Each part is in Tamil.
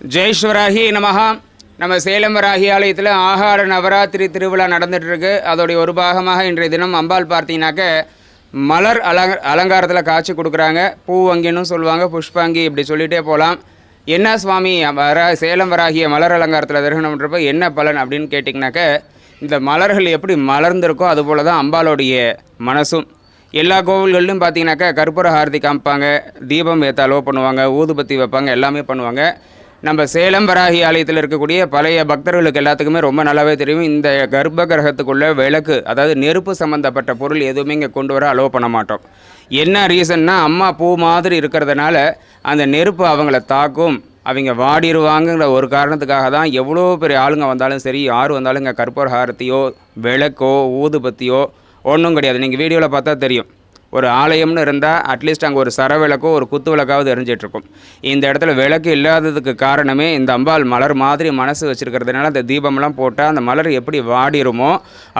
ஜெயேஸ்வராகி நமஹா. நம்ம சேலம் ராகி ஆலயத்தில் ஆகார நவராத்திரி திருவிழா நடந்துகிட்ருக்கு அதோடைய ஒரு பாகமாக இன்றைய தினம் அம்பாள் பார்த்தீங்கன்னாக்க மலர் அலங்க அலங்காரத்தில் காட்சி கொடுக்குறாங்க. பூவங்கின்னு சொல்லுவாங்க புஷ்பாங்கி இப்படி சொல்லிகிட்டே போகலாம் என்ன சுவாமி வர சேலம் வராகிய மலர் அலங்காரத்தில் தரிசனம் பண்ணுறப்ப என்ன பலன் அப்படின்னு கேட்டிங்கனாக்க இந்த மலர்கள் எப்படி மலர்ந்திருக்கோ அதுபோல தான் அம்பாளுடைய மனசும். எல்லா கோவில்கள்லையும் பார்த்தீங்கன்னாக்கா கற்பூர ஹார்த்தி காமிப்பாங்க தீபம் ஏற்ற அலோவ் பண்ணுவாங்க ஊதுபத்தி வைப்பாங்க எல்லாமே பண்ணுவாங்க. நம்ம சேலம் வராகி ஆலயத்தில் இருக்கக்கூடிய பழைய பக்தர்களுக்கு எல்லாத்துக்குமே ரொம்ப நல்லாவே தெரியும். இந்த கர்ப்ப கிரகத்துக்குள்ள விளக்கு அதாவது நெருப்பு சம்மந்தப்பட்ட பொருள் எதுவுமே இங்கே கொண்டு வர அலோவ் பண்ண மாட்டோம். என்ன ரீசன்னா அம்மா பூ மாதிரி இருக்கிறதுனால அந்த நெருப்பு அவங்கள தாக்கும் அவங்க வாடிடுவாங்கங்கிற ஒரு காரணத்துக்காக தான் எவ்வளோ பெரிய ஆளுங்க வந்தாலும் சரி யார் வந்தாலும் இங்கே கற்பூரஹாரத்தையோ விளக்கோ ஊதுபத்தியோ ஒன்றும் கிடையாது. நீங்கள் வீடியோவில் பார்த்தா தெரியும். ஒரு ஆலயம்னு இருந்தால் அட்லீஸ்ட் அங்கே ஒரு சரவிளக்கோ ஒரு குத்து விளக்காவது எரிஞ்சிட்ருக்கும். இந்த இடத்துல விளக்கு இல்லாததுக்கு காரணமே இந்த அம்பாள் மலர் மாதிரி மனசு வச்சிருக்கிறதுனால அந்த தீபம்லாம் போட்டால் அந்த மலர் எப்படி வாடிருமோ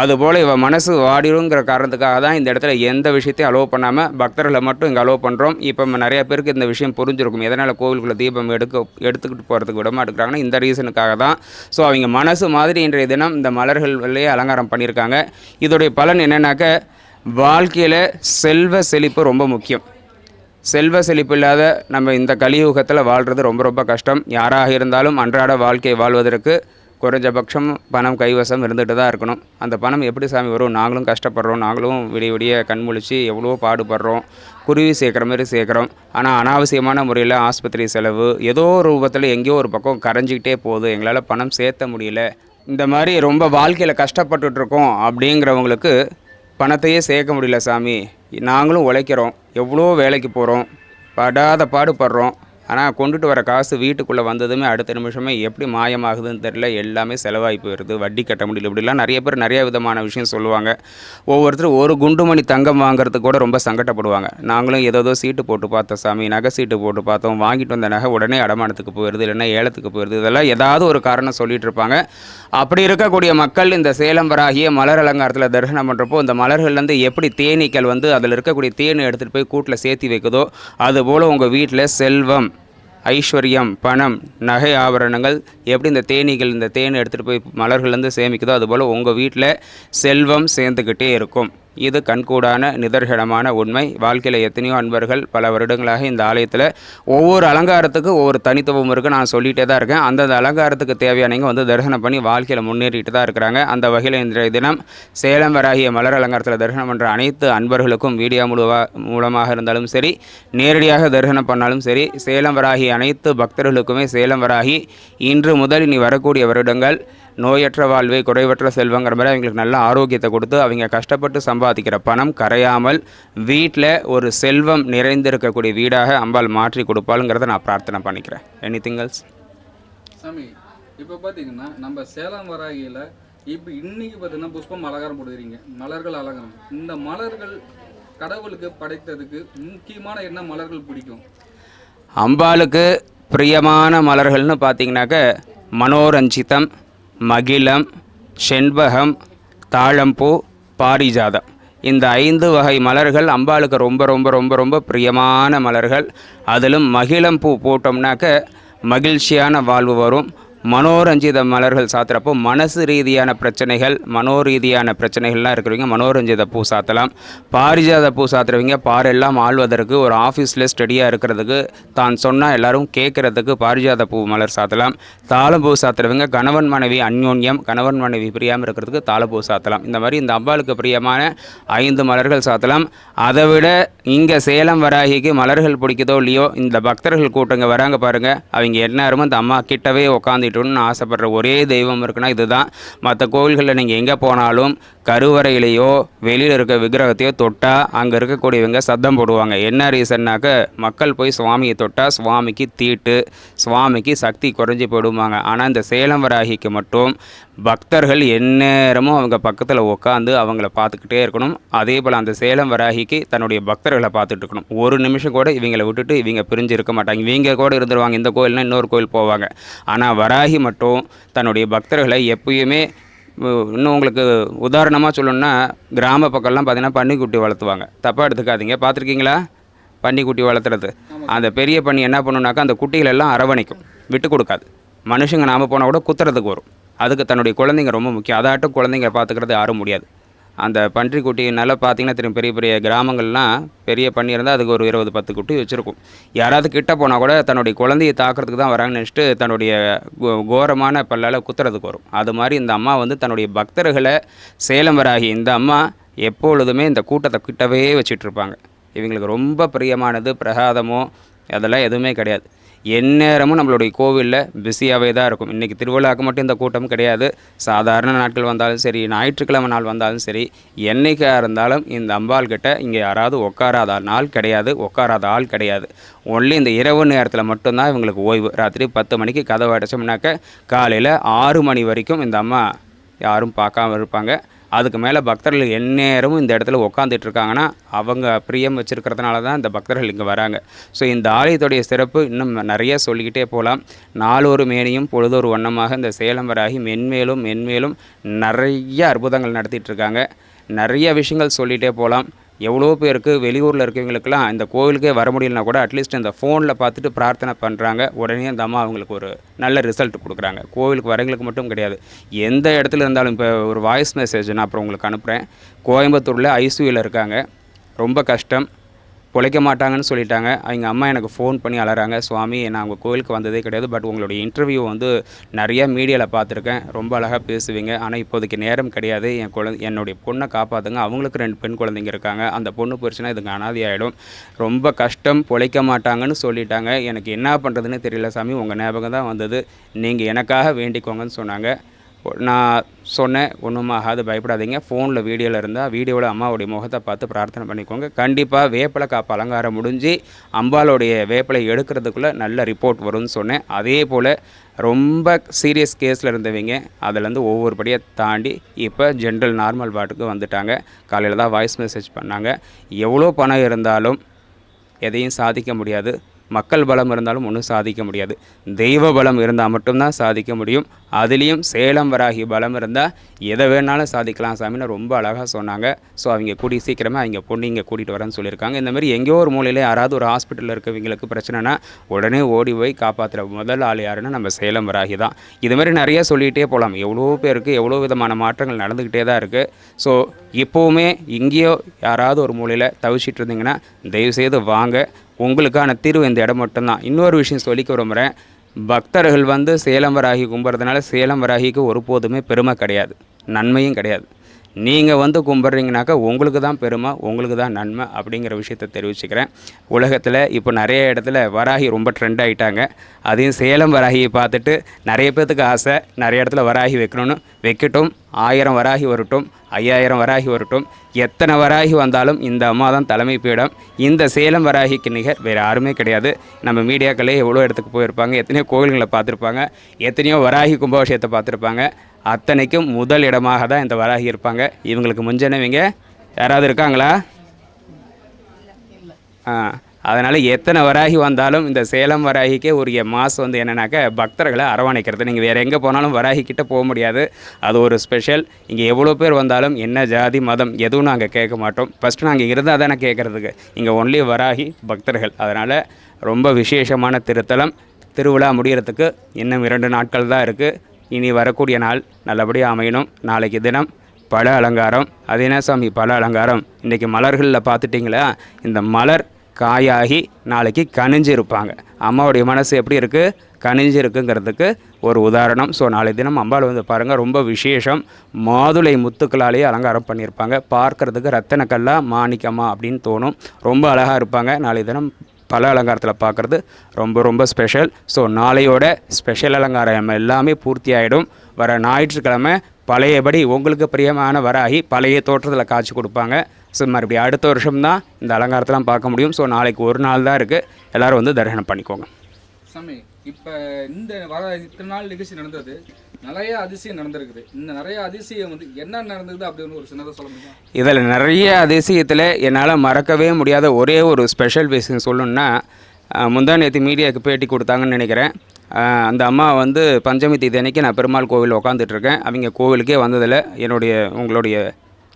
அதுபோல் இவ மனசு வாடிருங்கிற காரணத்துக்காக தான் இந்த இடத்துல எந்த விஷயத்தையும் அலோவ் பண்ணாமல் பக்தர்களை மட்டும் இங்கே அலோவ் பண்ணுறோம் இப்போ நிறைய பேருக்கு இந்த விஷயம் புரிஞ்சிருக்கும். எதனால் கோவிலுக்குள்ள தீபம் எடுக்க எடுத்துக்கிட்டு போகிறதுக்கு விட மாட்டேங்கிறாங்கன்னா இந்த ரீசனுக்காக தான். ஸோ அவங்க மனசு மாதிரி இன்றைய தினம் இந்த மலர்கள்லேயே அலங்காரம் பண்ணியிருக்காங்க. இதோடைய பலன் என்னென்னாக்க வாழ்க்கையில் செல்வ செழிப்பு ரொம்ப முக்கியம். செல்வ செழிப்பு இல்லாத நம்ம இந்த கலியுகத்தில் வாழ்கிறது ரொம்ப ரொம்ப கஷ்டம். யாராக இருந்தாலும் அன்றாட வாழ்க்கையை வாழ்வதற்கு குறைஞ்சபட்சம் பணம் கைவசம் இருந்துகிட்டு தான் இருக்கணும். அந்த பணம் எப்படி சாமி வரும்? நாங்களும் கஷ்டப்படுறோம். நாங்களும் விடிய விடிய கண்முழிச்சு எவ்வளோ பாடுபடுறோம். குருவி சேர்க்குற மாதிரி சேர்க்குறோம். ஆனால் அனாவசியமான முறையில் ஆஸ்பத்திரி செலவு ஏதோ ரூபத்தில் எங்கேயோ ஒரு பக்கம் கரைஞ்சிக்கிட்டே போகுது. எங்களால் பணம் சேர்த்த முடியல. இந்த மாதிரி ரொம்ப வாழ்க்கையில் கஷ்டப்பட்டுட்ருக்கோம் அப்படிங்கிறவங்களுக்கு பணத்தையே சேர்க்க முடியல சாமி. நாங்களும் உழைக்கிறோம். எவ்வளோ வேலைக்கு போகிறோம் படாத பாடுபடுறோம். ஆனால் கொண்டுட்டு வர காசு வீட்டுக்குள்ளே வந்ததுமே அடுத்த நிமிஷமே எப்படி மாயமாகுதுன்னு தெரியல. எல்லாமே செலவாகி போயிடுது வட்டி கட்ட முடியல. இப்படிலாம் நிறைய பேர் நிறைய விதமான விஷயம் சொல்லுவாங்க. ஒவ்வொருத்தரும் ஒரு குண்டுமணி தங்கம் வாங்குறதுக்கு கூட ரொம்ப சங்கடப்படுவாங்க. நாங்களும் ஏதோ சீட்டு போட்டு பார்த்தோம் சாமி. நகை சீட்டு போட்டு பார்த்தோம். வாங்கிட்டு வந்த நகை உடனே அடமானத்துக்கு போயிடுது இல்லைன்னா ஏலத்துக்கு போயிடுது இதெல்லாம் ஏதாவது ஒரு காரணம் சொல்லிட்டு இருப்பாங்க. அப்படி இருக்கக்கூடிய மக்கள் இந்த சேலம் வராகிய மலர் அலங்காரத்தில் தரிசனம் பண்ணுறப்போ இந்த மலர்கள்லேருந்து எப்படி தேனீக்கள் வந்து அதில் இருக்கக்கூடிய தேனை எடுத்துகிட்டு போய் கூட்டில் சேர்த்தி வைக்குதோ அதுபோல் உங்கள் வீட்டில் செல்வம். ஐஸ்வர்யம் பணம் நகை ஆபரணங்கள் எப்படி இந்த தேனீகள் இந்த தேனை எடுத்துகிட்டு போய் மலர்கள்லேருந்து சேமிக்குதோ அதுபோல் உங்கள் வீட்டில் செல்வம் சேர்ந்துக்கிட்டே இருக்கும். இது கண்கூடான நிதர்சனமான உண்மை. வாழ்க்கையில் எத்தனையோ அன்பர்கள் பல வருடங்களாக இந்த ஆலயத்தில் ஒவ்வொரு அலங்காரத்துக்கு ஒவ்வொரு தனித்துவம் இருக்குது நான் சொல்லிகிட்டே தான் இருக்கேன். அந்தந்த அலங்காரத்துக்கு தேவையானவங்க வந்து தரிசனம் பண்ணி வாழ்க்கையில் முன்னேறிட்டு தான் இருக்கிறாங்க. அந்த வகையில் இன்றைய தினம் சேலம் வராகிய மலர் அலங்காரத்தில் தரிசனம் பண்ணுற அனைத்து அன்பர்களுக்கும் வீடியோ முழுவா மூலமாக இருந்தாலும் சரி நேரடியாக தரிசனம் பண்ணாலும் சரி சேலம் வராகி அனைத்து பக்தர்களுக்குமே சேலம் வராகி இன்று முதல் இனி வரக்கூடிய வருடங்கள் நோயற்ற வாழ்வை குறைவற்ற செல்வங்கிற மாதிரி அவங்களுக்கு நல்ல ஆரோக்கியத்தை கொடுத்து அவங்க கஷ்டப்பட்டு சம்பாதிக்கிற பணம் கரையாமல் வீட்டில் ஒரு செல்வம் நிறைந்திருக்கக்கூடிய வீடாக அம்பாள் மாற்றி கொடுப்பாளுங்கிறத நான் பிரார்த்தனை பண்ணிக்கிறேன். எனி திங்கல்ஸ் சாமி இப்போ பார்த்தீங்கன்னா நம்ம சேலம் வராகியில் இப்போ இன்னைக்கு பார்த்தீங்கன்னா புஷ்பம் அலங்காரம் போடுறீங்க. மலர்கள் அலங்காரம். இந்த மலர்கள் கடவுளுக்கு படைத்ததுக்கு முக்கியமான என்ன மலர்கள் பிடிக்கும்? அம்பாளுக்கு பிரியமான மலர்கள்னு பார்த்தீங்கன்னாக்க மனோரஞ்சிதம் மகிழம் செண்பகம் தாழம்பூ பாரிஜாதம். இந்த ஐந்து வகை மலர்கள் அம்பாளுக்கு ரொம்ப ரொம்ப ரொம்ப ரொம்ப பிரியமான மலர்கள். அதிலும் மகிழம் பூ போட்டோம்னாக்க மகிழ்ச்சியான வாழ்வு வரும். மனோரஞ்சித மலர்கள் சாத்துறப்போ மனசு ரீதியான பிரச்சனைகள் மனோரீதியான பிரச்சனைகள்லாம் இருக்கிறவங்க மனோரஞ்சித பூ சாத்தலாம். பாரிஜாத பூ சாத்துறவங்க பாரெல்லாம் ஆழ்வதற்கு ஒரு ஆஃபீஸில் ஸ்டடியாக இருக்கிறதுக்கு தான் சொன்னால் எல்லாரும் கேட்குறதுக்கு பாரிஜாத பூ மலர் சாத்தலாம். தாளம்பூ சாத்துறவங்க கணவன் மனைவி அந்யோன்யம் கணவன் மனைவி பிரியாமல் இருக்கிறதுக்கு தாளப்பூ சாத்தலாம். இந்த மாதிரி இந்த அம்பாளுக்கு பிரியமான ஐந்து மலர்கள் சாத்தலாம். அதை விட இங்கே சேலம் வராகிக்கு மலர்கள் பிடிக்குதோ இல்லையோ இந்த பக்தர்கள் கூட்டங்க வராங்க பாருங்க. அவங்க எல்லாரும் இந்த அம்மா கிட்டவே உட்காந்துட்டோன்னு ஆசைப்படுற ஒரே தெய்வம் இருக்குன்னா இதுதான். மற்ற கோவில்களில் நீங்கள் எங்கே போனாலும் கருவறையிலையோ வெளியில் இருக்க விக்கிரகத்தையோ தொட்டால் அங்கே இருக்கக்கூடியவங்க சத்தம் போடுவாங்க. என்ன ரீசன்னாக்க மக்கள் போய் சுவாமியை தொட்டால் சுவாமிக்கு தீட்டு சுவாமிக்கு சக்தி குறைஞ்சி போயிடுவாங்க ஆனால் இந்த சேலம் வராகிக்கு மட்டும் பக்தர்கள் எந்நேரமும் அவங்க பக்கத்தில் உட்காந்து அவங்கள பார்த்துக்கிட்டே இருக்கணும். அதே போல் அந்த சேலம் வராகிக்கு தன்னுடைய பக்தர்களை பார்த்துட்டு இருக்கணும். ஒரு நிமிஷம் கூட இவங்களை விட்டுட்டு இவங்க பிரிஞ்சு இருக்க மாட்டாங்க. இவங்க கூட இருந்துருவாங்க. இந்த கோயில்னா இன்னொரு கோயில் போவாங்க. ஆனால் வராகி மட்டும் தன்னுடைய பக்தர்களை எப்பயுமே இன்னும் உங்களுக்கு உதாரணமாக சொல்லணும்னா கிராம பக்கம்லாம் பார்த்தீங்கன்னா பன்னிக்குட்டி வளர்த்துவாங்க. தப்பாக எடுத்துக்காதீங்க. பார்த்துருக்கீங்களா? பன்னிக்குட்டி வளர்த்துறது. அந்த பெரிய பன்னி என்ன பண்ணுனாக்கா அந்த குட்டிகளெல்லாம் அரவணைக்கும். விட்டு கொடுக்காது. மனுஷங்க நாம போனால் கூட குத்துறதுக்கு வரும். அதுக்கு தன்னுடைய குழந்தைங்க ரொம்ப முக்கியம். அதாட்டும் குழந்தைங்க பார்த்துக்கிறது யாரும் முடியாது. அந்த பன்றி குட்டினால நல்லா பார்த்தீங்கன்னா பெரிய பெரிய கிராமங்கள்லாம் பெரிய பண்ணி இருந்தால் அதுக்கு ஒரு இருபது பத்து குட்டி வச்சுருக்கும். யாராவது கிட்டே போனால் கூட தன்னுடைய குழந்தையை தாக்குறதுக்கு தான் வராங்கன்னு நினச்சிட்டு தன்னுடைய கோ- கோரமான பல்லால் குத்துறதுக்கு வரும். அது மாதிரி இந்த அம்மா வந்து தன்னுடைய பக்தர்களை சேலம் வராகி இந்த அம்மா எப்பொழுதுமே இந்த கூட்டத்தை கிட்டவே வச்சிட்ருப்பாங்க இவங்களுக்கு ரொம்ப பிரியமானது பிரகாதமோ அதெல்லாம் எதுவுமே கிடையாது. எந்நேரமும் நம்மளுடைய கோவிலில் பிஸியாகவே தான் இருக்கும். இன்றைக்கி திருவிழாவுக்கு மட்டும் இந்த கூட்டம் கிடையாது. சாதாரண நாட்கள் வந்தாலும் சரி ஞாயிற்றுக்கிழமை நாள் வந்தாலும் சரி என்றைக்காக இருந்தாலும் இந்த அம்பாள் கிட்ட இங்கே யாராவது உட்காராத நாள் கிடையாது உட்காராத ஆள் கிடையாது. ஒன்லி இந்த இரவு நேரத்தில் மட்டும்தான் இவங்களுக்கு ஓய்வு. ராத்திரி பத்து மணிக்கு கதவை அடைச்சோம்னாக்க காலையில் ஆறு மணி வரைக்கும் இந்த அம்மா யாரும் பார்க்காம இருப்பாங்க. அதுக்கு மேலே பக்தர்கள் எந்நேரமும் இந்த இடத்துல உட்காந்துட்டு இருக்காங்கன்னா அவங்க பிரியம் வச்சுருக்கிறதுனால தான் இந்த பக்தர்கள் இங்கே வராங்க. ஸோ இந்த ஆலயத்துடைய சிறப்பு இன்னும் நிறைய சொல்லிக்கிட்டே போகலாம் நாளொரு மேனியும் பொழுதொரு வண்ணமாக இந்த சேலம் வராகி மென்மேலும் மென்மேலும் நிறைய அற்புதங்கள் நடத்திட்டு இருக்காங்க நிறைய விஷயங்கள் சொல்லிகிட்டே போகலாம் எவ்வளோ பேருக்கு வெளியூரில் இருக்கவங்களுக்கெல்லாம் இந்த கோவிலுக்கே வர முடியலனா கூட அட்லீஸ்ட் இந்த ஃபோனில் பார்த்துட்டு பிரார்த்தனை பண்ணுறாங்க உடனே அந்த அம்மா அவங்களுக்கு ஒரு நல்ல ரிசல்ட் கொடுக்குறாங்க. கோவிலுக்கு வரவங்களுக்கு மட்டும் கிடையாது. எந்த இடத்துல இருந்தாலும் இப்போ ஒரு வாய்ஸ் மெசேஜ் நான் அப்புறம் உங்களுக்கு அனுப்புகிறேன் கோயம்புத்தூரில் ஐசியூவில் இருக்காங்க. ரொம்ப கஷ்டம். பிழைக்க மாட்டாங்கன்னு சொல்லிட்டாங்க. அவங்க அம்மா எனக்கு ஃபோன் பண்ணி அலறாங்க சுவாமி நான் உங்கள் கோயிலுக்கு வந்ததே கிடையாது பட் உங்களுடைய இன்டர்வியூ வந்து நிறைய மீடியாவில் பார்த்துருக்கேன். ரொம்ப அழகாக பேசுவீங்க. ஆனால் இப்போதைக்கு நேரம் கிடையாது. என் குழந்தை என்னுடைய பொண்ணை காப்பாற்றுங்க அவங்களுக்கு ரெண்டு பெண் குழந்தைங்க இருக்காங்க. அந்த பொண்ணு போயிடுச்சுன்னா இதுங்க ஆகிடும் ரொம்ப கஷ்டம். பிழைக்க மாட்டாங்கன்னு சொல்லிட்டாங்க. எனக்கு என்ன பண்ணுறதுன்னு தெரியல சாமி. உங்கள் ஞாபகம் தான் வந்தது. நீங்கள் எனக்காக வேண்டிக்கோங்கன்னு சொன்னாங்க. நான் சொன்னேன் ஒன்றும் ஆகாது பயப்படாதீங்க. ஃபோனில் வீடியோவில் இருந்தால் வீடியோவில் அம்மாவுடைய முகத்தை பார்த்து பிரார்த்தனை பண்ணிக்கோங்க. கண்டிப்பாக வேப்பிலை காப்பு அலங்காரம் முடிஞ்சு அம்பாளுடைய வேப்பிலை எடுக்கிறதுக்குள்ளே நல்ல ரிப்போர்ட் வரும்னு சொன்னேன். அதே போல் ரொம்ப சீரியஸ் கேஸில் இருந்தவங்க அதுலேருந்து ஒவ்வொரு படியாக தாண்டி இப்போ ஜென்ரல் நார்மல் வார்டுக்கு வந்துட்டாங்க. காலையில் தான் வாய்ஸ் மெசேஜ் பண்ணாங்க. எவ்வளோ பணம் இருந்தாலும் எதையும் சாதிக்க முடியாது. மக்கள் பலம் இருந்தாலும் ஒன்றும் சாதிக்க முடியாது. தெய்வ பலம் இருந்தால் மட்டும்தான் சாதிக்க முடியும். அதுலேயும் சேலம் வராகி பலம் இருந்தால் எதை வேணாலும் சாதிக்கலாம் சாமின்னு ரொம்ப அழகாக சொன்னாங்க. ஸோ அவங்க கூடி சீக்கிரமாக அவங்க பொண்ணு இங்கே கூட்டிகிட்டு வரேன்னு சொல்லியிருக்காங்க. இந்தமாதிரி எங்கேயோ ஒரு மூலையில் யாராவது ஒரு ஹாஸ்பிட்டலில் இருக்கவங்களுக்கு பிரச்சனைனா உடனே ஓடி போய் காப்பாற்றுற முதல் ஆள் யாருன்னா நம்ம சேலம் வராகி தான். இது மாதிரி நிறைய சொல்லிகிட்டே போகலாம் எவ்வளோ பேருக்கு எவ்வளோ விதமான மாற்றங்கள் நடந்துக்கிட்டே தான் இருக்குது ஸோ இப்போவுமே இங்கேயோ யாராவது ஒரு மூலையில் தவிச்சிட்டு இருந்தீங்கன்னா தயவுசெய்து வாங்க. உங்களுக்கான தீர்வு இந்த இடம் மட்டும்தான். இன்னொரு விஷயம் சொல்லிக்க விரும்புகிறேன் பக்தர்கள் வந்து சேலம் வராகி கும்புறதுனால சேலம் வராகிக்கு ஒருபோதுமே பெருமை கிடையாது. நன்மையும் கிடையாது. நீங்கள் வந்து கும்பிட்றீங்கனாக்கா உங்களுக்கு தான் பெருமை உங்களுக்கு தான் நன்மை அப்படிங்கிற விஷயத்தை தெரிவிச்சுக்கிறேன். உலகத்தில் இப்போ நிறைய இடத்துல வராகி ரொம்ப ட்ரெண்ட் ஆகிட்டாங்க அதையும் சேலம் வராகியை பார்த்துட்டு நிறைய பேர்த்துக்கு ஆசை நிறைய இடத்துல வராகி வைக்கணும்னு. வைக்கட்டும் ஆயிரம் வராகி வரட்டும் ஐயாயிரம் வராகி வரட்டும். எத்தனை வராகி வந்தாலும் இந்த அம்மா தான் தலைமை பீடம். இந்த சேலம் வராகிக்கு நிகர் வேறு யாருமே கிடையாது. நம்ம மீடியாக்களே எவ்வளோ இடத்துக்கு போயிருப்பாங்க எத்தனையோ கோவில்களை பார்த்துருப்பாங்க எத்தனையோ வராகி கும்பாபிஷேகத்தை பார்த்துருப்பாங்க. அத்தனைக்கும் முதல் இடமாக தான் இந்த வராகி இருப்பாங்க. இவங்களுக்கு முன்ஜனவங்க யாராவது இருக்காங்களா? ஆ அதனால் எத்தனை வராகி வந்தாலும் இந்த சேலம் வராகிக்கே உரிய மாஸ் வந்து என்னென்னாக்கா பக்தர்களை அரவணைக்கிறது. நீங்கள் வேறு எங்கே போனாலும் வராகி கிட்ட போக முடியாது. அது ஒரு ஸ்பெஷல் இங்கே எவ்வளோ பேர் வந்தாலும் என்ன ஜாதி மதம் எதுவும் நாங்கள் கேட்க மாட்டோம். ஃபஸ்ட்டு நாங்கள் இருந்தால் தானே கேட்குறதுக்கு. இங்கே ஒன்லி வராகி பக்தர்கள். அதனால் ரொம்ப விசேஷமான திருத்தலம். திருவிழா முடிகிறதுக்கு இன்னும் இரண்டு நாட்கள் தான் இருக்குது இனி வரக்கூடிய நாள் நல்லபடியாக அமையணும். நாளைக்கு தினம் பல அலங்காரம். அது என்ன சாமி? பல அலங்காரம். இன்றைக்கி மலர்களில் பார்த்துட்டிங்களா? இந்த மலர் காயாகி நாளைக்கு கனிஞ்சு இருப்பாங்க. அம்மாவுடைய மனசு எப்படி இருக்குது கனிஞ்சு இருக்குங்கிறதுக்கு ஒரு உதாரணம். ஸோ நாளை தினம் அம்பாள் வந்து பாருங்கள் ரொம்ப விசேஷம். மாதுளை முத்துக்களாலேயே அலங்காரம் பண்ணியிருப்பாங்க. பார்க்கறதுக்கு ரத்தன கல்லா அப்படின்னு தோணும். ரொம்ப அழகாக இருப்பாங்க. நாளை தினம் பல அலங்காரத்தில் பார்க்குறது ரொம்ப ரொம்ப ஸ்பெஷல் ஸோ நாளையோட ஸ்பெஷல் அலங்காரம் எல்லாமே பூர்த்தி ஆகிடும் வர ஞாயிற்றுக்கிழமை பழையபடி உங்களுக்கு பிரியமான வராகி பழைய தோற்றத்தில் காட்சி கொடுப்பாங்க. ஸோ மறுபடியும் அடுத்த வருஷம் தான் இந்த அலங்காரத்தெல்லாம் பார்க்க முடியும். ஸோ நாளைக்கு ஒரு நாள் தான் இருக்குது எல்லோரும் வந்து தரிசனம் பண்ணிக்கோங்க. சாமி இப்போ இந்த வர இத்தனை நாள் நிகழ்ச்சி நடந்தது. நிறைய அதிசயம் நடந்திருக்குது. இந்த நிறைய அதிசயம் வந்து என்ன நடந்தது அப்படின்னு ஒரு சின்னதாக சொல்ல இதில் நிறைய அதிசயத்தில் என்னால் மறக்கவே முடியாத ஒரே ஒரு ஸ்பெஷல் விஷயம் சொல்லணுன்னா முந்தா நேற்று மீடியாவுக்கு பேட்டி கொடுத்தாங்கன்னு நினைக்கிறேன். அந்த அம்மா வந்து பஞ்சமி தேதி அன்னைக்கு நான் பெருமாள் கோவில் உட்காந்துட்ருக்கேன் அவங்க கோவிலுக்கே வந்ததில் என்னுடைய உங்களுடைய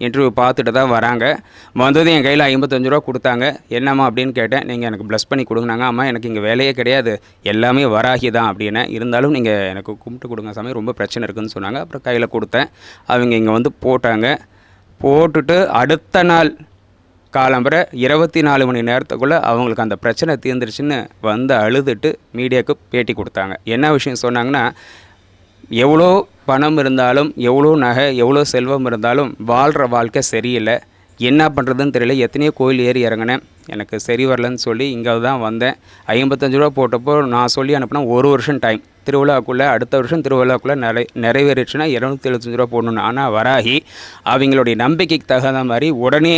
இன்டர்வியூ பார்த்துட்டு தான் வராங்க. வந்ததும் என் கையில் ஐம்பத்தஞ்சு ரூபா கொடுத்தாங்க. என்னம்மா அப்படின்னு கேட்டேன். நீங்கள் எனக்கு ப்ளஸ் பண்ணி கொடுங்கனாங்க அம்மா எனக்கு இங்கே வேலையே கிடையாது. எல்லாமே வராகி தான் அப்படின்னு. இருந்தாலும் நீங்கள் எனக்கு கும்பிட்டு கொடுங்க சாமி. ரொம்ப பிரச்சனை இருக்குதுன்னு சொன்னாங்க. அப்புறம் கையில் கொடுத்தேன். அவங்க இங்கே வந்து போட்டாங்க. போட்டுட்டு அடுத்த நாள் காலம்பரை இருபத்தி நாலு மணி நேரத்துக்குள்ளே அவங்களுக்கு அந்த பிரச்சனை தீர்ந்துருச்சுன்னு வந்து அழுதுட்டு மீடியாவுக்கு பேட்டி கொடுத்தாங்க. என்ன விஷயம் சொன்னாங்கன்னா எவ்வளோ பணம் இருந்தாலும் எவ்வளோ நகை எவ்வளோ செல்வம் இருந்தாலும் வாழ்கிற வாழ்க்கை சரியில்லை. என்ன பண்ணுறதுன்னு தெரியல. எத்தனையோ கோயில் ஏறி இறங்கினேன். எனக்கு சரி வரலன்னு சொல்லி இங்கே தான் வந்தேன். ஐம்பத்தஞ்சு ரூபா போட்டப்போ நான் சொல்லி அனுப்பினா ஒரு வருஷம் டைம் திருவிழாக்குள்ளே அடுத்த வருஷம் திருவிழாக்குள்ளே நிறை நிறைவேறிச்சுன்னா இரநூத்தி எழுபத்தஞ்சு ரூபா போடணும் ஆனால் வராகி அவங்களுடைய நம்பிக்கைக்கு தகுந்த மாதிரி உடனே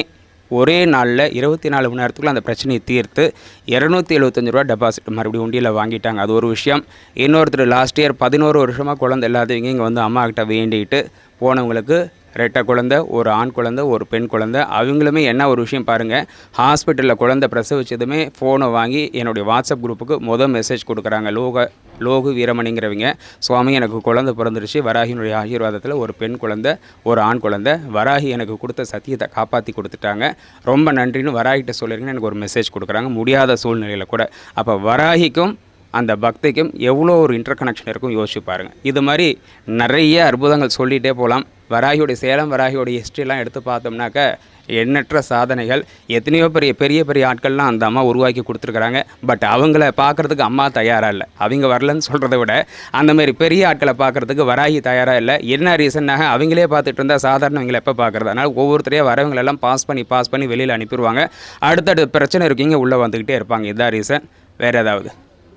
ஒரே நாளில் இருபத்தி நாலு மணி நேரத்துக்குள்ள அந்த பிரச்சனையை தீர்த்து இரநூத்தி எழுபத்தஞ்சு ரூபா டெபாசிட் மறுபடியும் உண்டியில் வாங்கிட்டாங்க. அது ஒரு விஷயம். இன்னொருத்தர் லாஸ்ட் இயர் பதினோரு வருஷமாக குழந்தை இல்லாதவங்க இங்கே வந்து அம்மா கிட்ட வேண்டிட்டு போனவங்களுக்கு ரெட்டை குழந்தை ஒரு ஆண் குழந்தை ஒரு பெண் குழந்தை. அவங்களுமே என்ன ஒரு விஷயம் பாருங்கள் ஹாஸ்பிட்டலில் குழந்தை பிரசவிச்சதுமே ஃபோனை வாங்கி என்னுடைய வாட்ஸ்அப் குரூப்புக்கு மொதல் மெசேஜ் கொடுக்குறாங்க. லோக லோகு வீரமணிங்கிறவங்க. சுவாமி எனக்கு குழந்தை பிறந்துருச்சு. வராகினுடைய ஆசீர்வாதத்தில் ஒரு பெண் குழந்தை ஒரு ஆண் குழந்தை. வராகி எனக்கு கொடுத்த சத்தியத்தை காப்பாற்றி கொடுத்துட்டாங்க. ரொம்ப நன்றின்னு வராகிட்ட சொல்லியிருக்கேன்னு எனக்கு ஒரு மெசேஜ் கொடுக்குறாங்க. முடியாத சூழ்நிலையில் கூட. அப்போ வராகிக்கும் அந்த பக்திக்கும் எவ்வளோ ஒரு இன்டர் கனெக்ஷன் இருக்கும் யோசிச்சு பாருங்கள் இது மாதிரி நிறைய அற்புதங்கள் சொல்லிகிட்டே போகலாம். வராகியோடைய சேலம் வராகியோடைய ஹிஸ்ட்ரிலாம் எடுத்து பார்த்தோம்னாக்க எண்ணற்ற சாதனைகள் எத்தனையோ பெரிய பெரிய பெரிய ஆட்கள்லாம் அந்த அம்மா உருவாக்கி கொடுத்துருக்குறாங்க. பட் அவங்கள பார்க்குறதுக்கு அம்மா தயாராக இல்லை. அவங்க வரலன்னு சொல்கிறத விட அந்தமாரி பெரிய ஆட்களை பார்க்குறதுக்கு வராகி தயாராக இல்லை. என்ன ரீசன்னாக அவங்களே பார்த்துட்டு இருந்தால் சாதாரணவங்களை எப்போ பார்க்குறது? அதனால் ஒவ்வொருத்தரையும் வரவங்களெல்லாம் பாஸ் பண்ணி பாஸ் பண்ணி வெளியில் அனுப்பிடுவாங்க அடுத்தடுத்த பிரச்சனை இருக்கீங்க உள்ளே வந்துக்கிட்டே இருப்பாங்க. இதான் ரீசன் வேறு ஏதாவது?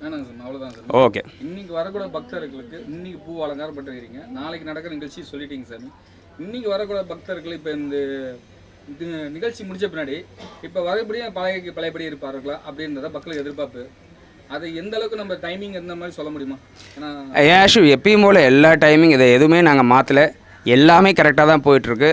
Sir sir. ஓகே. இன்னைக்கு வரக்கூட பக்தர்களுக்கு இன்னைக்கு பூ அலங்காரம் பண்ணிருக்கீங்க நாளைக்கு நடக்கிற நிகழ்ச்சி சொல்லிட்டீங்க சாமி இன்னைக்கு வரக்கூட பக்தர்கள் இப்போ இந்த நிகழ்ச்சி முடிச்ச பின்னாடி இப்போ வரபடியே பழைய பழையபடி இருப்பார்களா அப்படின்றத மக்களுக்கு எதிர்பார்ப்பு. அது எந்த அளவுக்கு நம்ம டைமிங் இருந்த மாதிரி சொல்ல முடியுமா? ஏன்னா ஏஷு எப்பயும் போல் எல்லா டைமிங் இதை எதுவுமே நாங்கள் மாற்றலை எல்லாமே கரெக்டாக தான் போயிட்டுருக்கு.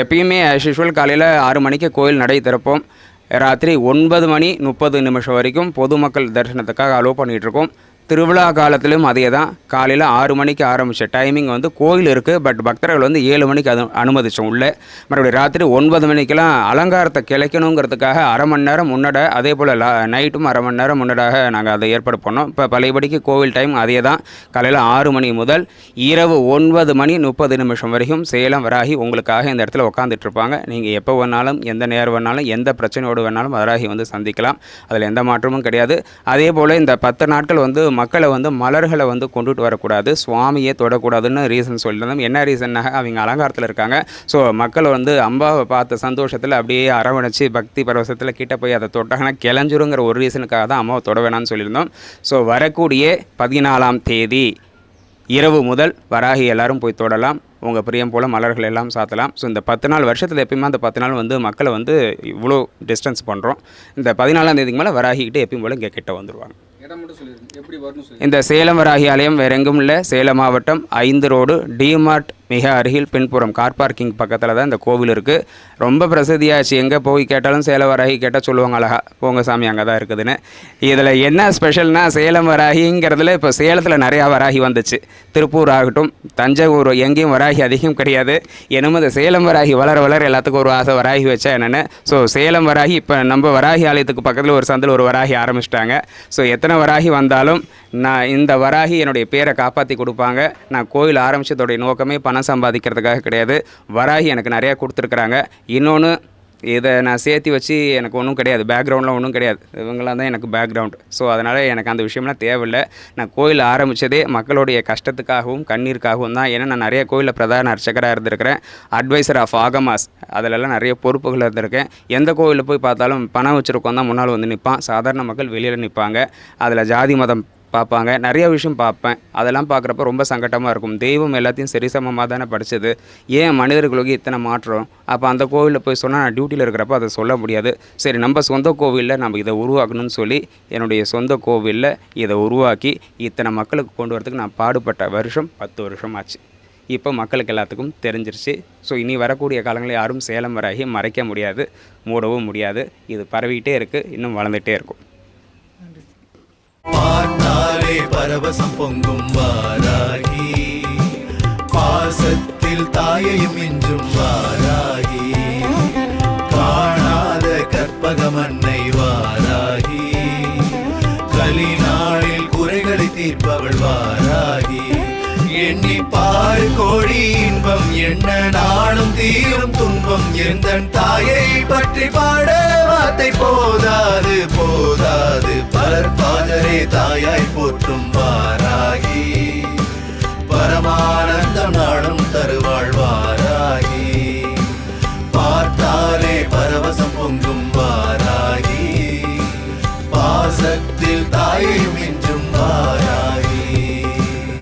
எப்பயுமே ஆஸ் யூஷுவல் காலையில் ஆறு மணிக்கு கோயில் நடை திறப்போம். ராத்திரி ஒன்பது மணி முப்பது நிமிஷம் வரைக்கும் பொதுமக்கள் தரிசனத்துக்காக அலோவ் பண்ணிகிட்ருக்கோம் திருவிழா காலத்திலும் அதே தான். காலையில் ஆறு மணிக்கு ஆரம்பித்த டைமிங் வந்து கோயில் இருக்குது பட் பக்தர்கள் வந்து ஏழு மணிக்கு அது அனுமதித்தோம் உள்ளே. மறுபடியும் ராத்திரி ஒன்பது மணிக்கெல்லாம் அலங்காரத்தை கிளைக்கணுங்கிறதுக்காக அரை மணி நேரம் முன்னட அதே போல் லா நைட்டும் அரை மணி நேரம் முன்னடாக நாங்கள் அதை ஏற்பாடு பண்ணோம். இப்போ பழையபடிக்கு கோவில் டைம் அதே தான். காலையில் ஆறு மணி முதல் இரவு ஒன்பது மணி முப்பது நிமிஷம் வரைக்கும் சேலம் வராகி உங்களுக்காக இந்த இடத்துல உட்காந்துட்ருப்பாங்க நீங்கள் எப்போ வேணாலும் எந்த நேரம் வேணாலும் எந்த பிரச்சனையோடு வேணாலும் வராகி வந்து சந்திக்கலாம். அதில் எந்த மாற்றமும் கிடையாது. அதே போல் இந்த பத்து நாட்கள் வந்து மக்களை வந்து மலர்களை வந்து கொண்டுட்டு வரக்கூடாது சுவாமியே தொடக்கூடாதுன்னு ரீசன் சொல்லியிருந்தோம். என்ன ரீசன்னாக அவங்க அலங்காரத்தில் இருக்காங்க. ஸோ மக்கள் வந்து அம்பாவை பார்த்த சந்தோஷத்தில் அப்படியே அரவணைச்சு பக்தி பரவசத்தில் கிட்ட போய் அதை தொட்டாங்கன்னா கிளஞ்சிருங்கிற ஒரு ரீசனுக்காக தான் அம்மாவை தொட வேணாம்னு சொல்லியிருந்தோம். ஸோ வரக்கூடிய பதினாலாம் தேதி இரவு முதல் வராகி எல்லாரும் போய் தொடலாம். உங்கள் பிரியம் போல் மலர்கள் எல்லாம் சாத்தலாம். ஸோ இந்த பத்து நாள் வருஷத்தில் எப்பயுமே அந்த பத்து நாள் வந்து மக்களை வந்து இவ்வளோ டிஸ்டன்ஸ் பண்ணுறோம் இந்த பதினாலாம் தேதிக்கு மேலே வராகிக்கிட்டே எப்பயும் போல் இங்கே கிட்ட வந்துடுவாங்க இந்த சேலம் ராகி ஆலயம் வேற எங்கும் இல்லை. சேலம் மாவட்டம் ஐந்து ரோடு டிமார்ட் மிக அருகில் பின்புறம் கார் பார்க்கிங் பக்கத்தில் தான் இந்த கோவில் இருக்குது ரொம்ப பிரசித்தியாச்சு. எங்கே போய் கேட்டாலும் சேலம் வராகி கேட்டால் சொல்லுவாங்க அழகா போங்க சாமி அங்கே தான் இருக்குதுன்னு. இதில் என்ன ஸ்பெஷல்னால் சேலம் வராகிங்கிறதுல இப்போ சேலத்தில் நிறையா வராகி வந்துச்சு. திருப்பூர் ஆகட்டும் தஞ்சாவூர் எங்கேயும் வராகி அதிகம் கிடையாது. என்னமோ இந்த சேலம் வராகி வளர வளர எல்லாத்துக்கும் ஒரு ஆசை வராகி வச்சா என்னென்னு. ஸோ சேலம் வராகி இப்போ நம்ம வராகி ஆலயத்துக்கு பக்கத்தில் ஒரு சந்தில் ஒரு வராகி ஆரம்பிச்சிட்டாங்க. ஸோ எத்தனை வராகி வந்தாலும் நான் இந்த வராகி என்னுடைய பேரை காப்பாற்றி கொடுப்பாங்க. நான் கோயில் ஆரம்பித்ததோடைய நோக்கமே பணம் சம்பாதிக்கிறதுக்காக கிடையாது. வராகி எனக்கு நிறையா கொடுத்துருக்குறாங்க. இன்னொன்று இதை நான் சேர்த்து வச்சு எனக்கு ஒன்றும் கிடையாது. பேக்ரவுண்டில் ஒன்றும் கிடையாது. இவங்களாம் தான் எனக்கு பேக்ரவுண்ட் ஸோ அதனால் எனக்கு அந்த விஷயம்லாம் தேவையில்லை. நான் கோயில் ஆரம்பித்ததே மக்களுடைய கஷ்டத்துக்காகவும் கண்ணீருக்காகவும் தான். ஏன்னா நான் நிறைய கோயிலில் பிரதான அர்ச்சகராக இருந்திருக்கிறேன். அட்வைசர் ஆஃப் ஆகமாஸ் அதிலெல்லாம் நிறைய பொறுப்புகள் இருந்திருக்கேன். எந்த கோயிலில் போய் பார்த்தாலும் பணம் வச்சுருக்கோம் தான் முன்னால் வந்து நிற்பான். சாதாரண மக்கள் வெளியில் நிற்பாங்க. அதில் ஜாதி மதம் பார்ப்பாங்க. நிறைய விஷயம் பார்ப்பேன். அதெல்லாம் பார்க்குறப்ப ரொம்ப சங்கட்டமாக இருக்கும். தெய்வம் எல்லாத்தையும் சரிசமமாக தானே படிச்சது. ஏன் மனிதர்களுக்கு இத்தனை மாற்றம்? அப்போ அந்த கோவிலில் போய் சொன்னால் நான் டியூட்டியில் இருக்கிறப்ப அதை சொல்ல முடியாது. சரி நம்ம சொந்த கோவிலில் நம்ம இதை உருவாக்கணும்னு சொல்லி என்னுடைய சொந்த கோவிலில் இதை உருவாக்கி இத்தனை மக்களுக்கு கொண்டு வரதுக்கு நான் பாடுபட்ட வருஷம் பத்து வருஷம் ஆச்சு. இப்போ மக்களுக்கு எல்லாத்துக்கும் தெரிஞ்சிருச்சு. ஸோ இனி வரக்கூடிய காலங்களில் யாரும் சேலம் வராகி மறைக்க முடியாது மூடவும் முடியாது. இது பரவிக்கிட்டே இருக்குது இன்னும் வளர்ந்துகிட்டே இருக்கும். பார்த்தாலே பரவசம் பொங்கும் வாராகி. பாசத்தில் தாயையும் இன்றும் வாராகி. காணாத கற்பகமன்னை வாராகி. கலி நாளில் குறைகளை தீர்ப்பவள் வாராகி. எண்ணி பாரு கோழி இன்பம். என்ன நாளும் தீரும் துன்பம். எந்த தாயை பற்றி பாட வார்த்தை போதாது போதாது. பலர் பாதரே தாயாய் போற்றும் வாராகி. பரமானந்தம் நாளும் தருவாழ்வாராகி பார்த்தாலே பரவசம் பொங்கும் வாராகி. பாசத்தில் தாயையும்